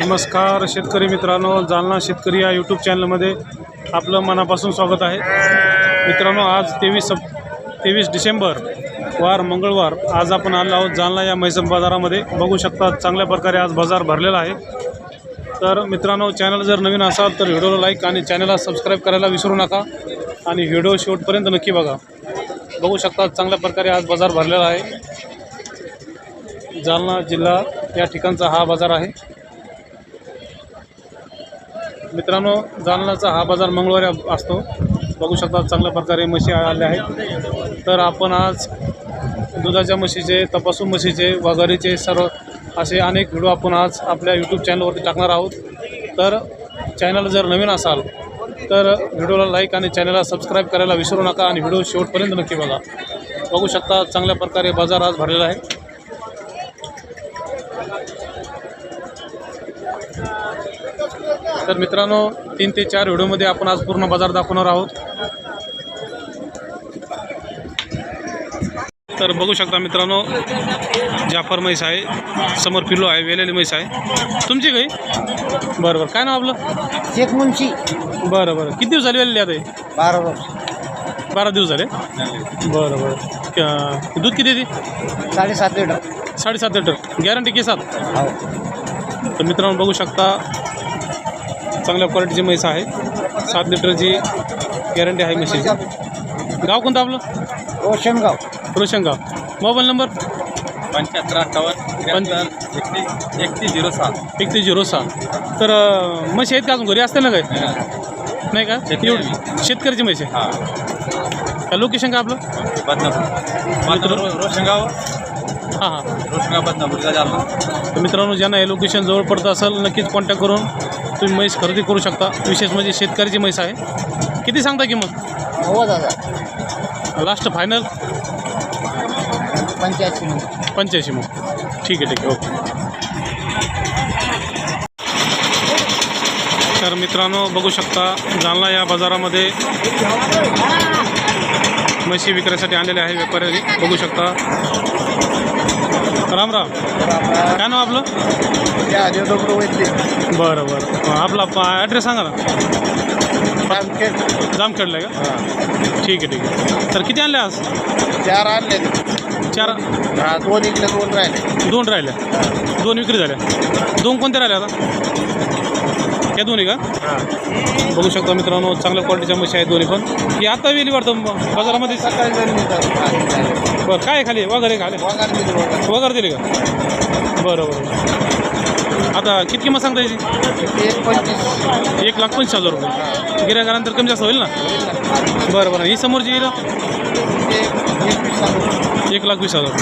नमस्कार शेतकरी मित्रांनो जालना शेतकरी या यूट्यूब चॅनलमध्ये आपलं मनापासून स्वागत आहे. मित्रांनो आज तेवीस सप तेवीस डिसेंबर वार मंगळवार आज आपण आलो आहोत जालना या म्हैसम बाजारामध्ये. बघू शकता चांगल्या प्रकारे आज बाजार भरलेला आहे. तर मित्रांनो चॅनल जर नवीन असाल तर व्हिडिओला लाईक आणि चॅनलला सबस्क्राईब करायला विसरू नका आणि व्हिडिओ शेवटपर्यंत नक्की बघा. बघू शकता चांगल्या प्रकारे आज बाजार भरलेला आहे. जालना जिल्हा या ठिकाणचा हा बाजार आहे. मित्रांनो जालनाचा हा बाजार मंगळवारी असतो. बघू शकता चांगल्या प्रकारे म्हशी आल्या आहेत. तर आपण आज दुधाच्या म्हशीचे तपासून म्हशीचे वगैरेचे सर्व असे अनेक व्हिडिओ आपण आज आपल्या यूट्यूब चॅनलवरती टाकणार आहोत. तर चॅनल जर नवीन असाल तर व्हिडिओला लाईक आणि चॅनलला सबस्क्राईब करायला विसरू नका आणि व्हिडिओ शेवटपर्यंत नक्की बघा. बघू शकता चांगल्या प्रकारे बाजार आज भरलेला आहे. तर मित्रांनो तीन ते चार व्हिडिओमध्ये आपण आज पूर्ण बाजार दाखवणार आहोत. तर बघू शकता मित्रांनो जाफर म्हैस आहे समोर पिल्लो आहे वेलेली म्हैस आहे. तुमची काही? बरं बरं. काय नाव आपलं? शेख मुंशी. बरं बरं. किती दिवस झाले वेलेली आता? बारा वर्ष. बारा दिवस झाले? बरं बरं. दूध किती येते साडेसात लिटर. साडेसात लिटर. गॅरंटी के सात हो. तर मित्रांनो बघू शकता चांगल्या क्वालिटीची म्हैस आहे. सात लिटरची गॅरंटी आहे म्हशीची. गाव कोणतं आपलं? रोशनगाव. रोशनगाव. मोबाईल नंबर पंच्याहत्तर अठ्ठावन्न एकतीस एकतीस झिरो सात. एक ते झिरो सहा तर म्हशी आहेत का अजून घरी? असते ना काय नाही. का? शेतकऱ्याची म्हशी आहे. हां. का लोकेशन का आपलं? बदनापूर. बदनापूर रोशनगाव. हां हां बदनापूरचा जालना. तर मित्रांनो ज्यांना हे लोकेशन जवळ पडत असेल नक्कीच कॉन्टॅक्ट करून तुम्ही म्हैस खरेदी करू शकता. विशेष म्हणजे शेतकऱ्याची म्हैस आहे. किती सांगता किंमत? नव्वद हजार. लास्ट फायनल पंच्याऐंशी पंच्याऐंशी मग. ठीक आहे ठीक आहे ओके. तर मित्रांनो बघू शकता जालना या बाजारामध्ये म्हशी विक्रीसाठी आणलेले आहे व्यापाऱ्यांनी बघू शकता. राम राम. काय नाव आपलं? बरं बरं. आपला ॲड्रेस सांगा ना. जामखेड. जामखेडला आहे का? ठीक आहे ठीक आहे. तर किती आणले आज? चार आणले. चार? दोन इकडे दोन राहिले. दोन राहिल्या दोन विक्री झाल्या. दोन कोणत्या राहिल्या आता? या दोन्ही का? बघू शकता मित्रांनो चांगल्या क्वालिटीच्या म्हशी आहेत दोन्ही पण. ही आता वेली वाटतं बाजारामध्ये? सकाळी जरी बरं काय आहे खाली? वगैरे खाली? वगैरे दिली का? बरं बरं आता किती किंमत सांगता याची एक पंचवीस एक लाख पंचवीस हजार रुपये. गिऱ्हाईकानंतर कमी जास्त होईल ना? बरं बरं. ही समोरची येईल एक लाख वीस हजार.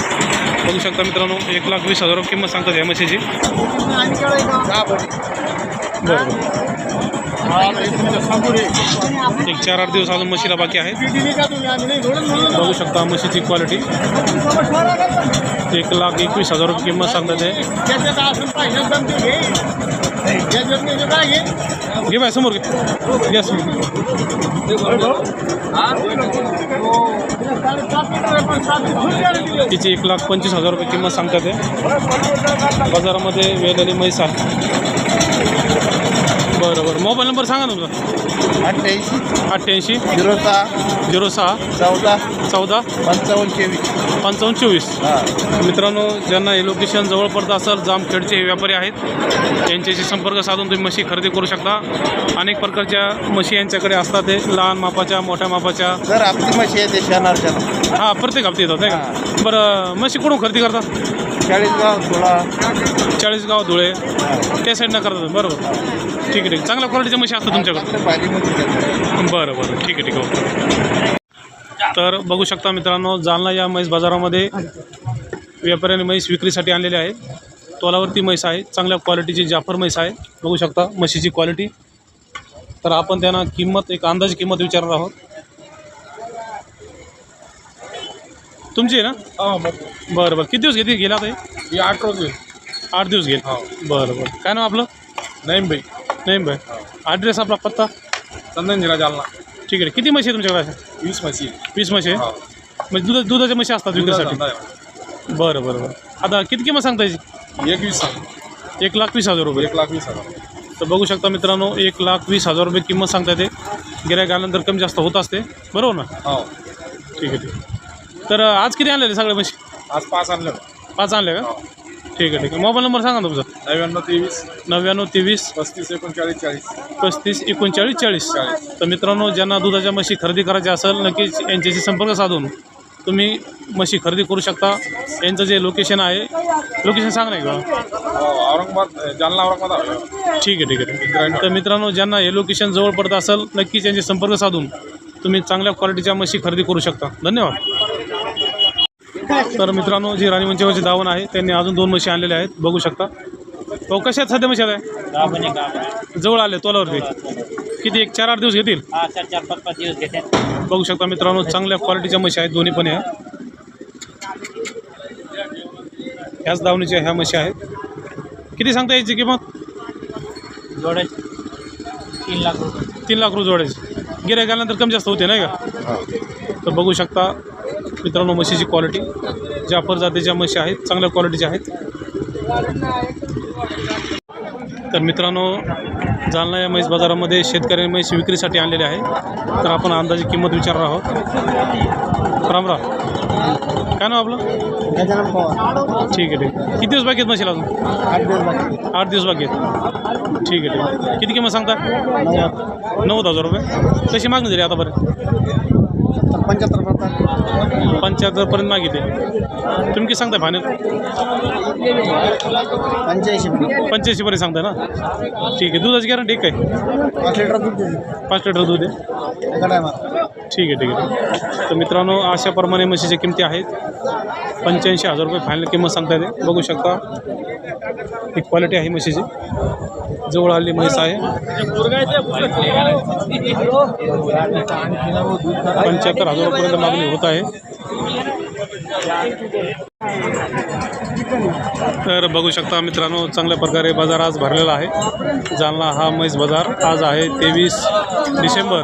बघू शकता मित्रांनो एक लाख वीस हजार किंमत सांगतात या म्हशीची दहा एक चार आठ दिवस अजून म्हशीला बाकी आहे बघू शकता म्हशीची क्वालिटी एक लाख एकवीस हजार रुपये किंमत सांगतात आहे घे बाय समोर घे. समोर तिची एक लाख पंचवीस हजार रुपये किंमत सांगतात आहे बाजारामध्ये वेलेली म्हैस आहे. बरं बरं. मोबाईल नंबर सांगा ना तुमचा. अठ्ठ्याऐंशी. अठ्ठ्याऐंशी. झिरो सहा. झिरो सहा. चौदा. चौदा. पंचावन्न चोवीस. पंचावन्न चोवीस. हा. मित्रांनो ज्यांना हे लोकेशन जवळ पडतं असेल जामखेडचे हे व्यापारी आहेत. यांच्याशी संपर्क साधून तुम्ही म्हशी खरेदी करू शकता. अनेक प्रकारच्या म्हशी यांच्याकडे असतात ते. लहान मापाच्या मोठ्या मापाच्या. तर आपली म्हशी आहे ते शहराच्या हां प्रत्येक हप्ते येतात नाही का? बरं म्हशी कुठून खरेदी करतात चाळीसगाव सोळा. चाळीसगाव धुळे. त्या साईडनं करतात. बरोबर. ठीक आहे ठीक आहे. चांगल्या क्वालिटीच्या म्हशी असतात तुमच्याकडे. बरं बरं. ठीक आहे ठीक आहे. तर बघू शकता मित्रांनो जालना या म्हैस बाजारामध्ये व्यापाऱ्याने म्हैस विक्रीसाठी आणलेली आहे. तोलावरती म्हैस आहे. चांगल्या क्वालिटीची जाफर म्हैस आहे. बघू शकता म्हशीची क्वालिटी तर आपण त्यांना किंमत एक अंदाज किंमत विचारणार आहोत. तुमची आहे ना? बरं बरं. किती दिवस घेते गेला आता आठ रोज आठ दिवस गेले. बरं बरं. काय नाव आपलं? नाही बाई नाही बाय ॲड्रेस आपला पत्ता? चंदनजिरा जालना. ठीक आहे. किती म्हशी आहे तुमच्याकडे अशा? वीस म्हशी वीस म्हशी हो. आहे म्हणजे दुधा दुधाच्या म्हशी असतात विक्रीसाठी? दुधाचा बरं बरं बरं. आता किती किंमत सांगता याची? एक वीस एक लाख वीस हजार रुपये. एक लाख वीस हजार. तर बघू शकता मित्रांनो एक लाख वीस हजार रुपये किंमत सांगता येते. गिऱ्हाईक आल्यानंतर कमी जास्त होत असते. बरोबर ना? हो. ठीक आहे ठीक आहे. तर आज किती आणलेले सगळे म्हशी? आज पाच आणलं. पाच आणले का? ठीक आहे ठीक आहे. मोबाईल नंबर सांगा ना तुमचा. नव्याण्णव तेवीस. नव्याण्णव तेवीस. पस्तीस एकोणचाळीस चाळीस. पस्तीस एकोणचाळीस चाळीस. चाळीस. तर मित्रांनो ज्यांना दुधाच्या म्हशी खरेदी करायच्या असेल नक्कीच यांच्याशी संपर्क साधून तुम्ही म्हशी खरेदी करू शकता. यांचं जे लोकेशन आहे लोकेशन सांग नाही का हो औरंगाबाद जालना औरंगाबाद. ठीक आहे. ठीक आहे ठीक आहे. तर मित्रांनो ज्यांना हे लोकेशन जवळ पडत असेल नक्कीच यांचे संपर्क साधून तुम्ही चांगल्या क्वालिटीच्या म्हशी खरेदी करू शकता. धन्यवाद. तर मित्रांनो जी राणी मंचेवरची दावण आहे त्यांनी अजून दोन म्हशी आणलेल्या आहेत. बघू शकता. तो कशा आहेत सध्या म्हशी आहे जवळ आले तोलावरती. किती एक चार आठ दिवस घेतील? हा चार चार पाच पाच दिवस घेते बघू शकता मित्रांनो चांगल्या क्वालिटीच्या म्हशी आहेत दोन्ही पण ह्या ह्याच दावणीच्या ह्या म्हशी आहेत. किती सांगता याची किंमत? जोडायचे तीन लाख रुपये. तीन लाख रुपये जोडायची गिऱ्हाईक गेल्यानंतर कमी जास्त होते नाही का? तर बघू शकता. मित्रांनो म्हशीची क्वालिटी जाफर जातीच्या म्हशी आहेत चांगल्या क्वालिटीच्या आहेत. तर मित्रांनो जालना या म्हैस बाजारामध्ये शेतकऱ्यांनी म्हैस विक्रीसाठी आणलेले आहे. तर आपण अंदाजे किंमत विचारणार आहोत. राम राम काय नाव आपलं? ठीक आहे ठीक आहे. किती दिवस बाकी आहेत म्हशीला अजून? आठ दिवस बाकी आहेत. ठीक आहे ठीक आहे. किती किंमत सांगता? नव्वद हजार रुपये. कशी मागणी झाली आतापर्यंत? बरं पंच्याहत्तर पंच्याहत्तरपर्यंत मागितले. तुम्ही किती सांगताय फायनल? पंच्याऐंशी पंच्याऐंशीपर्यंत सांगताय ना? ठीक आहे. दुधाची गॅरंटी काय पाच लिटर दूध पाच लिटर दूध आहे. ठीक आहे ठीक आहे. तर मित्रांनो अशाप्रमाणे म्हशीच्या किमती आहेत. पंच्याऐंशी हजार रुपये फायनल किंमत सांगता येते. बघू शकता. ही क्वालिटी आहे म्हशीची. जवळ आली म्हैस आहे. पंच्याहत्तर हजार रुपयेपर्यंत मागणी होत आहे. तर बघू शकता मित्रांनो चांगल्या प्रकारे बाजार आज भरलेला आहे. जालना हा म्हैस बाजार आज आहे तेवीस डिसेंबर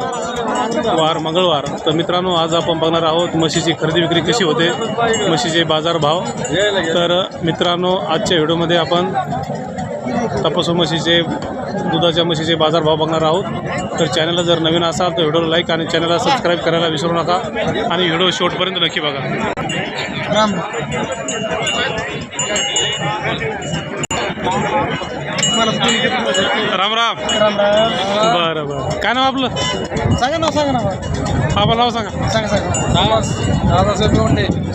वार मंगळवार. तर मित्रांनो आज आपण बघणार आहोत म्हशीची खरेदी विक्री कशी होते म्हशीचे बाजार भाव. तर मित्रांनो आजच्या व्हिडिओमध्ये आपण तपासू म्हशीचे दुधाच्या म्हशीचे बाजारभाव बघणार आहोत. तर चॅनलला जर नवीन असाल तर व्हिडिओला लाईक आणि चॅनलला सबस्क्राईब करायला विसरू नका. आणि व्हिडिओ शेवटपर्यंत नक्की बघा. राम. राम राम. राम राम. बरं बरं. काय नाव आपलं? सांगा ना सांगा ना. आपलं नाव सांगा. सांगा सांगा.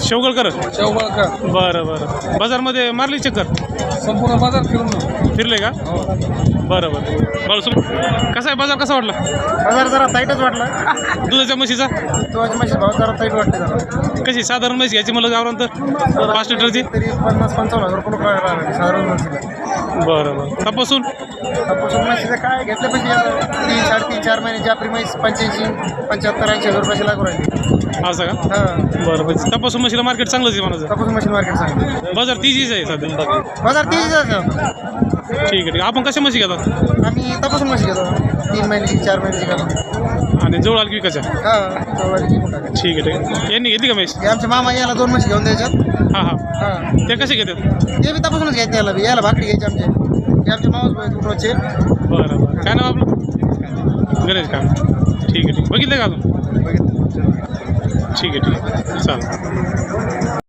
शेवगळकर शेवगाळकर बरं बरं. बाजारमध्ये मारली चक्कर? संपूर्ण बाजार फिरून फिरले का? बरं बरं. बरं सुम कसा आहे? बाजार कसा वाटला? बाजार जरा टाईटच वाटला. दुधाच्या म्हशीचा? तो म्हशी भाव जरा टाईट वाटते जरा. कशी? साधारण म्हशी घ्यायची मला गावरांतर पाच लिटरची? तरी पन्नास पंचावन्न हजार रुपये साधारण म्हशीला. बरं बरं. तपासून? तपासून म्हशीचं काय घेतलं पाहिजे आता. तीन साडेतीन चार महिने जाफरी म्हैस पंच्याऐंशी पंच्याहत्तर ऐंशी हजार रुपयाची लागू राहिली. असं का? हां. बरं बरं. तपासून म्हशीला मार्केट चांगलंच आहे म्हणायचं. तपासून मशीन मार्केट सांगितलं बाजार तीजीच आहे सध्या. बाजार तीस हजार ठीक आहे ठीक आहे. आपण कशा म्हशी घेतात? आम्ही तपासून म्हशी घेतो. तीन महिन्याची चार महिन्याची घेतो. आणि जवळ आली की विकायच्या हां. ठीक आहे ठीक आहे. यांनी घेतली का म्हैस हे आमचे मामा याला दोन म्हशी घेऊन द्यायच्यात. हां हां. हां. ते कसे घेतात? ते बी तपासूनच घ्यायचे याला बी. याला भाकरी घ्यायची आमचे. हे आमचे मामाच रोजचे बरं बरं. काय नाव आपलं? गणेश का ठीक आहे ठीक आहे. बघितलं का अजून? बघितलं. ठीक आहे ठीक आहे. चालेल.